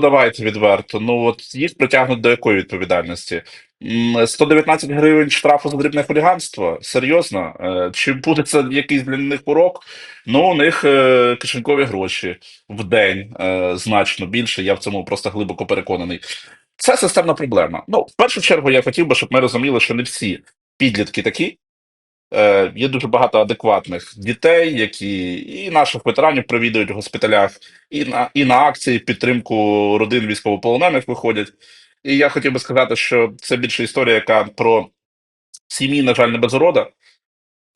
давайте відверто. Ну от їх притягнуть до якої відповідальності? 119 гривень штрафу за дрібне хуліганство? Серйозно? Е, Чи буде це якийсь для них урок? Ну, у них е, кишенькові гроші в день е, значно більше. Я в цьому просто глибоко переконаний. Це системна проблема. Ну, в першу чергу, я хотів би, щоб ми розуміли, що не всі підлітки такі. Е, є дуже багато адекватних дітей, які і наших ветеранів провідують в госпіталях, і на, і на акції підтримку родин військовополонених виходять. І я хотів би сказати, що це більше історія, яка про сім'ї, на жаль, не без урода.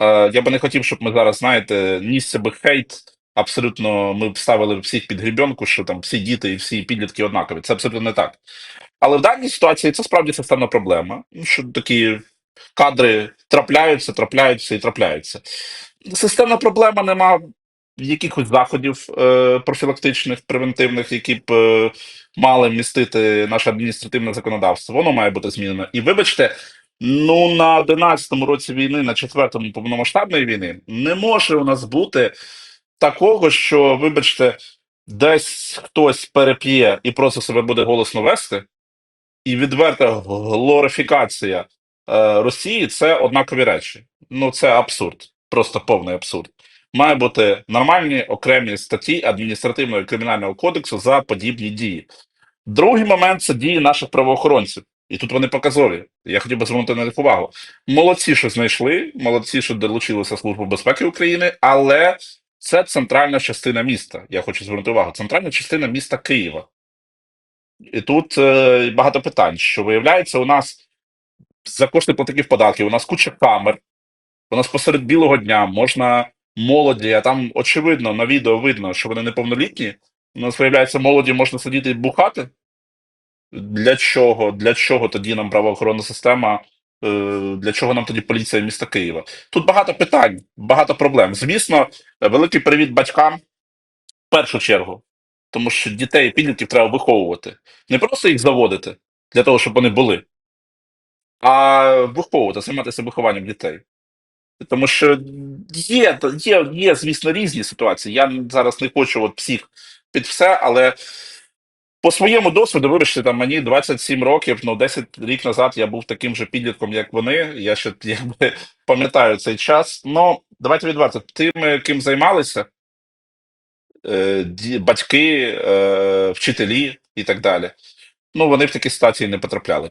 Е, я би не хотів, щоб ми зараз, знаєте, нісся би хейт. Абсолютно, ми б ставили всіх під грібенку, що там всі діти і всі підлітки однакові. Це абсолютно не так. Але в даній ситуації це справді системна проблема, що такі кадри трапляються, трапляються і трапляються. Системна проблема нема якихось заходів е, профілактичних, превентивних, які б е, мали містити наше адміністративне законодавство. Воно має бути змінено. І вибачте, ну на 11-му році війни, на 4-му повномасштабної війни, не може у нас бути такого, що, вибачте, десь хтось переп'є і просто себе буде голосно вести, і відверта глорифікація Росії це однакові речі. Ну це абсурд, просто повний абсурд. Має бути нормальні окремі статті адміністративного і кримінального кодексу за подібні дії. Другий момент це дії наших правоохоронців. І тут вони показові. Я хотів би звернути на них увагу. Молодці, що знайшли, молодці, що долучилися Службу безпеки України, але це центральна частина міста. Я хочу звернути увагу. Центральна частина міста Києва. І тут е, багато питань, що виявляється, у нас за кошти платників податків, у нас куча камер, у нас посеред білого дня можна молоді, а там очевидно на відео видно, що вони неповнолітні. У нас виявляється, молоді можна сидіти і бухати. Для чого? Для чого тоді нам правоохоронна система? е, Для чого нам тоді поліція міста Києва? Тут багато питань, багато проблем. Звісно, великий привіт батькам в першу чергу. Тому що дітей і підлітків треба виховувати. Не просто їх заводити для того, щоб вони були, а виховувати, займатися вихованням дітей. Тому що є, є, є, звісно, різні ситуації. Я зараз не хочу от всіх під все, але по своєму досвіду, вибачте, там мені 27 років, ну 10 рік назад я був таким же підлітком, як вони. Я ще якби пам'ятаю цей час. Ну, давайте відверто, тими, ким займалися, е, батьки, е, вчителі і так далі. Ну, вони в такі ситуації не потрапляли.